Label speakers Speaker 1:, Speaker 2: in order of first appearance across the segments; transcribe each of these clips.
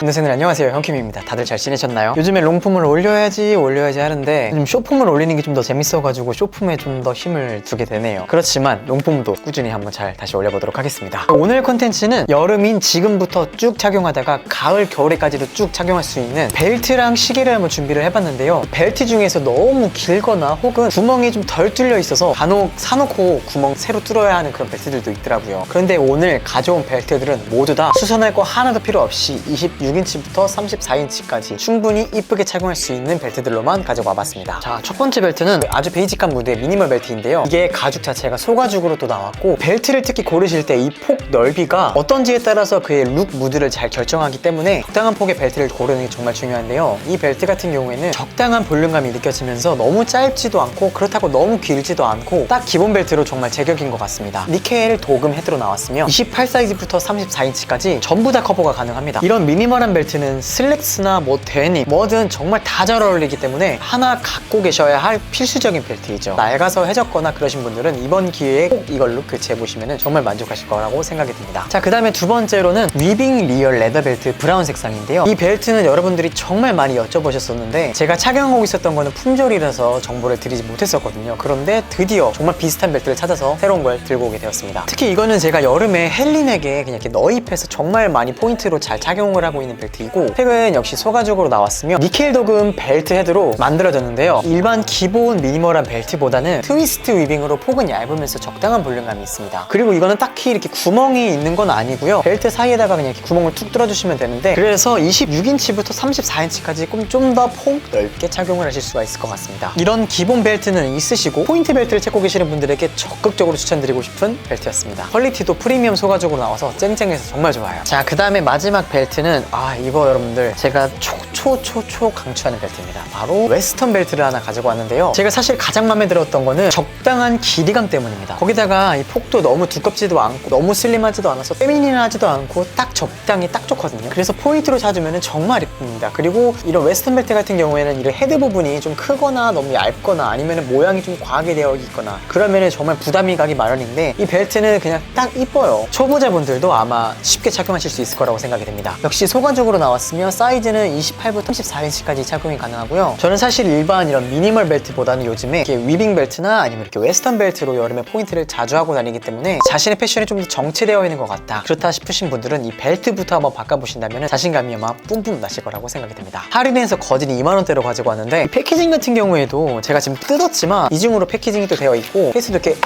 Speaker 1: 선생님 안녕하세요. 형킴입니다. 다들 잘 지내셨나요? 요즘에 롱폼을 올려야지 올려야지 하는데 요즘 쇼폼을 올리는 게 좀 더 재밌어가지고 쇼폼에 좀 더 힘을 두게 되네요. 그렇지만 롱폼도 꾸준히 한번 잘 다시 올려보도록 하겠습니다. 오늘 콘텐츠는 여름인 지금부터 쭉 착용하다가 가을 겨울에까지도 쭉 착용할 수 있는 벨트랑 시계를 한번 준비를 해봤는데요. 벨트 중에서 너무 길거나 혹은 구멍이 좀 덜 뚫려 있어서 간혹 사놓고 구멍 새로 뚫어야 하는 그런 벨트들도 있더라고요. 그런데 오늘 가져온 벨트들은 모두 다 수선할 거 하나도 필요 없이 26 인치부터 34인치까지 충분히 이쁘게 착용할 수 있는 벨트들로만 가져와 봤습니다. 자 첫 번째 벨트는 아주 베이직한 무드의 미니멀 벨트인데요. 이게 가죽 자체가 소가죽으로 또 나왔고 벨트를 특히 고르실 때 이 폭 넓이가 어떤지에 따라서 그의 룩 무드를 잘 결정하기 때문에 적당한 폭의 벨트를 고르는 게 정말 중요한데요. 이 벨트 같은 경우에는 적당한 볼륨감이 느껴지면서 너무 짧지도 않고 그렇다고 너무 길지도 않고 딱 기본 벨트로 정말 제격인 것 같습니다. 니켈 도금 헤드로 나왔으며 28 사이즈부터 34인치까지 전부 다 커버가 가능합니다. 이런 미니멀 한 벨트는 슬랙스나 뭐 데님 뭐든 정말 다 잘 어울리기 때문에 하나 갖고 계셔야 할 필수적인 벨트이죠. 낡아서 해졌거나 그러신 분들은 이번 기회에 꼭 이걸로 교체해 보시면 정말 만족하실 거라고 생각이 듭니다. 자그 다음에 두 번째로는 위빙 리얼 레더 벨트 브라운 색상인데요. 이 벨트는 여러분들이 정말 많이 여쭤보셨었는데 제가 착용하고 있었던 거는 품절이라서 정보를 드리지 못했었거든요. 그런데 드디어 정말 비슷한 벨트를 찾아서 새로운 걸 들고 오게 되었습니다. 특히 이거는 제가 여름에 헬린에게 그냥 이렇게 너입해서 정말 많이 포인트로 잘 착용을 하고 있는 벨트이고 팩은 역시 소가죽으로 나왔으며 니켈 도금 벨트 헤드로 만들어졌는데요. 일반 기본 미니멀한 벨트보다는 트위스트 위빙으로 폭은 얇으면서 적당한 볼륨감이 있습니다. 그리고 이거는 딱히 이렇게 구멍이 있는 건 아니고요. 벨트 사이에다가 그냥 이렇게 구멍을 툭 뚫어주시면 되는데 그래서 26인치부터 34인치까지 좀 더 폭 넓게 착용을 하실 수가 있을 것 같습니다. 이런 기본 벨트는 있으시고 포인트 벨트를 찾고 계시는 분들에게 적극적으로 추천드리고 싶은 벨트였습니다. 퀄리티도 프리미엄 소가죽으로 나와서 쨍쨍해서 정말 좋아요. 자 그 다음에 마지막 벨트는 아 이거 여러분들 제가 초초초초 강추하는 벨트입니다. 바로 웨스턴 벨트를 하나 가지고 왔는데요. 제가 사실 가장 마음에 들었던 거는 적당한 길이감 때문입니다. 거기다가 이 폭도 너무 두껍지도 않고 너무 슬림하지도 않아서 페미닌하지도 않고 딱 적당히 딱 좋거든요. 그래서 포인트로 찾으면 정말 이쁩니다. 그리고 이런 웨스턴 벨트 같은 경우에는 이런 헤드 부분이 좀 크거나 너무 얇거나 아니면 모양이 좀 과하게 되어 있거나 그러면 정말 부담이 가기 마련인데 이 벨트는 그냥 딱 이뻐요. 초보자분들도 아마 쉽게 착용하실 수 있을 거라고 생각이 됩니다. 역시 소가죽으로 나왔으며 사이즈는 28부터 34인치까지 착용이 가능하고요. 저는 사실 일반 이런 미니멀 벨트보다는 요즘에 이렇게 위빙 벨트나 아니면 이렇게 웨스턴 벨트로 여름에 포인트를 자주 하고 다니기 때문에 자신의 패션이 좀 더 정체되어 있는 것 같다. 그렇다 싶으신 분들은 이 벨트부터 한번 바꿔보신다면 자신감이 아마 뿜뿜 나실 거라고 생각이 됩니다. 할인해서 거진이 2만원대로 가지고 왔는데 이 패키징 같은 경우에도 제가 지금 뜯었지만 이중으로 패키징이 또 되어 있고 케이스도 이렇게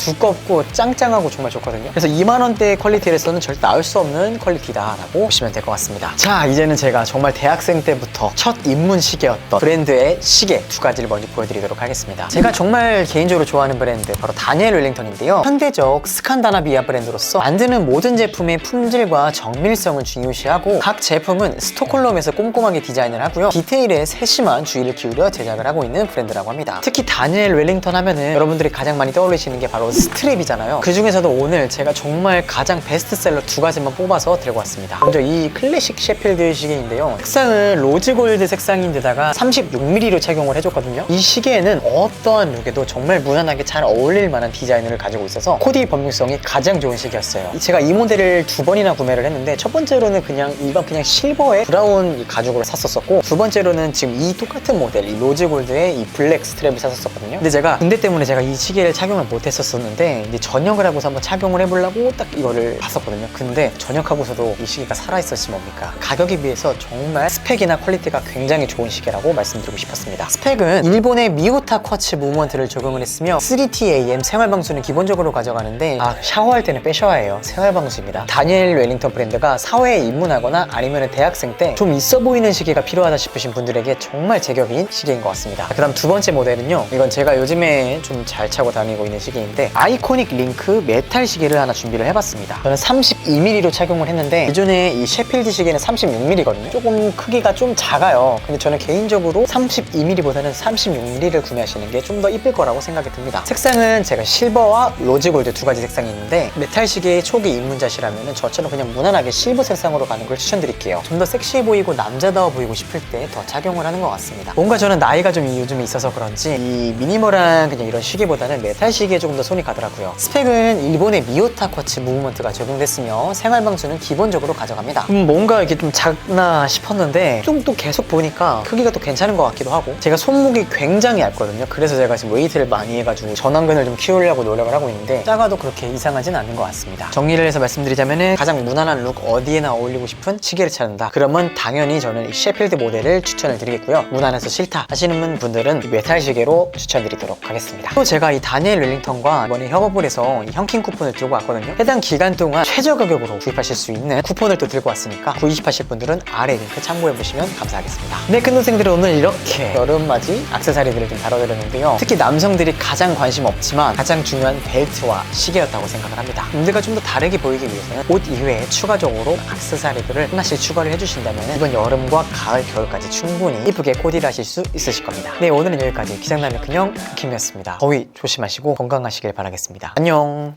Speaker 1: 두껍고 짱짱하고 정말 좋거든요. 그래서 2만원대의 퀄리티에서는 절대 나올 수 없는 퀄리티다라고 보시면 될 것 같습니다. 자 이제는 제가 정말 대학생 때부터 첫 입문 시계였던 브랜드의 시계 두 가지를 먼저 보여드리도록 하겠습니다. 제가 정말 개인적으로 좋아하는 브랜드 바로 다니엘 웰링턴인데요. 현대적 스칸다나비아 브랜드로서 만드는 모든 제품의 품질과 정밀성을 중요시하고 각 제품은 스톡홀름에서 꼼꼼하게 디자인을 하고요. 디테일에 세심한 주의를 기울여 제작을 하고 있는 브랜드라고 합니다. 특히 다니엘 웰링턴 하면은 여러분들이 가장 많이 떠올리시는 게 바로 스트랩이잖아요. 그 중에서도 오늘 제가 정말 가장 베스트셀러 두 가지만 뽑아서 들고 왔습니다. 먼저 이 클래식 셰필드 시계인데요. 색상은 로즈골드 색상인데다가 36mm로 착용을 해줬거든요. 이 시계에는 어떠한 룩에도 정말 무난하게 잘 어울릴 만한 디자인을 가지고 있어서 코디 범용성이 가장 좋은 시계였어요. 제가 이 모델을 두 번이나 구매를 했는데 첫 번째로는 그냥 일반 그냥 실버의 브라운 이 가죽으로 샀었었고 두 번째로는 지금 이 똑같은 모델 이 로즈골드의 이 블랙 스트랩을 샀었거든요. 근데 제가 군대 때문에 제가 이 시계를 착용을 못했었었는데 이제 전역을 하고서 한번 착용을 해보려고 딱 이거를 봤었거든요. 근데 전역하고서도 이 시계가 살아있었지 뭡니까? 가격에 비해서 정말 스펙이나 퀄리티가 굉장히 좋은 시계라고 말씀드리고 싶었습니다. 스펙은 일본의 미우타 쿼츠 무브먼트를 적용을 했으며 3TAM 생활방수는 기본적으로 가져가는데 아 샤워할 때는 빼셔야 해요. 생활방수입니다. 다니엘 웰링턴 브랜드가 사회에 입문하거나 아니면 대학생 때 좀 있어 보이는 시계가 필요하다 싶으신 분들에게 정말 제격인 시계인 것 같습니다. 그 다음 두 번째 모델은요. 이건 제가 요즘에 좀 잘 차고 다니고 있는 시계인데 아이코닉 링크 메탈 시계를 하나 준비를 해봤습니다. 저는 32mm로 착용을 했는데 기존에 이 셰필드 시계는 36mm거든요. 조금 크기가 좀 작아요. 근데 저는 개인적으로 32mm보다는 36mm를 구매하시는 게 좀 더 이쁠 거라고 생각이 듭니다. 색상은 제가 실버와 로즈골드 두 가지 색상이 있는데 메탈 시계의 초기 입문자시라면 저처럼 그냥 무난하게 실버 색상으로 가는 걸 추천드릴게요. 좀 더 섹시해 보이고 남자다워 보이고 싶을 때 더 착용을 하는 것 같습니다. 뭔가 저는 나이가 좀 요즘에 있어서 그런지 이 미니멀한 그냥 이런 시계보다는 메탈 시계에 조금 더 손이 가더라고요. 스펙은 일본의 미오타 쿼츠 무브먼트가 적용됐으며 생활 방수는 기본적으로 가져갑니다. 음, 뭔가 이게 좀 작나 싶었는데 좀 또 계속 보니까 크기가 또 괜찮은 것 같기도 하고 제가 손목이 굉장히 얇거든요. 그래서 제가 지금 웨이트를 많이 해가지고 전완근을 좀 키우려고 노력을 하고 있는데 작아도 그렇게 이상하진 않은 것 같습니다. 정리를 해서 말씀드리자면 가장 무난한 룩 어디에나 어울리고 싶은 시계를 찾는다. 그러면 당연히 저는 이 셰필드 모델을 추천을 드리겠고요. 무난해서 싫다 하시는 분들은 이 메탈 시계로 추천드리도록 하겠습니다. 또 제가 이 다니엘 웰링턴과 이번에 협업을 해서 이 현킹 쿠폰을 들고 왔거든요. 해당 기간 동안 최저 가격으로 구입하실 수 있는 쿠폰을 또 들고 왔으니까 구입하실 분들은 아래 링크 참고해 보시면 감사하겠습니다. 네, 큰 동생들은 오늘 이렇게 여름맞이 악세사리들을 좀 다뤄드렸는데요. 특히 남성들이 가장 관심 없지만 가장 중요한 벨트와 시계였다고 생각을 합니다. 문제가 좀 더 다르게 보이기 위해서는 옷 이외에 추가적으로 악세사리들을 하나씩 추가를 해주신다면 이번 여름과 가을, 겨울까지 충분히 이쁘게 코디를 하실 수 있으실 겁니다. 네, 오늘은 여기까지 기장남의 근영 김이었습니다. 더위 조심하시고 건강하시길 바라겠습니다. 안녕.